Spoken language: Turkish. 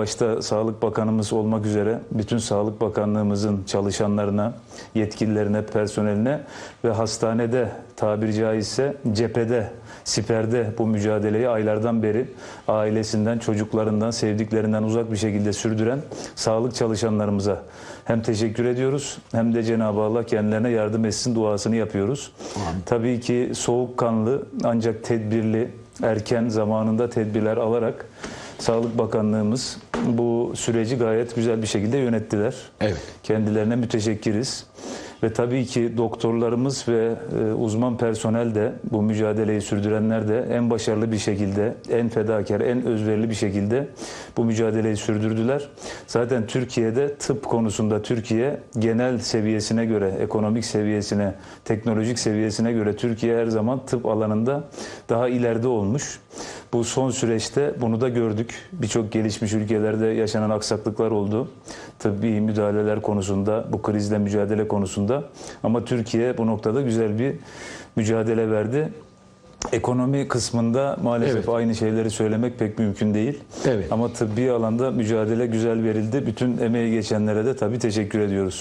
başta Sağlık Bakanımız olmak üzere bütün Sağlık Bakanlığımızın çalışanlarına, yetkililerine, personeline ve hastanede tabiri caizse cephede, siperde bu mücadeleyi aylardan beri ailesinden, çocuklarından, sevdiklerinden uzak bir şekilde sürdüren sağlık çalışanlarımıza hem teşekkür ediyoruz hem de Cenab-ı Allah kendilerine yardım etsin duasını yapıyoruz. Tabii ki soğukkanlı ancak tedbirli, erken zamanında tedbirler alarak Sağlık Bakanlığımız bu süreci gayet güzel bir şekilde yönettiler. Evet. Kendilerine müteşekkiriz. Ve tabii ki doktorlarımız ve e, uzman personel de bu mücadeleyi sürdürenler de en başarılı bir şekilde, en fedakar, en özverili bir şekilde bu mücadeleyi sürdürdüler. Zaten Türkiye'de tıp konusunda Türkiye genel seviyesine göre, ekonomik seviyesine, teknolojik seviyesine göre Türkiye her zaman tıp alanında daha ileride olmuş. Bu son süreçte bunu da gördük. Birçok gelişmiş ülkelerde yaşanan aksaklıklar oldu. Tıbbi müdahaleler konusunda, bu krizle mücadele konusunda. Ama Türkiye bu noktada güzel bir mücadele verdi. Ekonomi kısmında maalesef Evet. aynı şeyleri söylemek pek mümkün değil. Evet. Ama tıbbi alanda mücadele güzel verildi. Bütün emeği geçenlere de tabii teşekkür ediyoruz.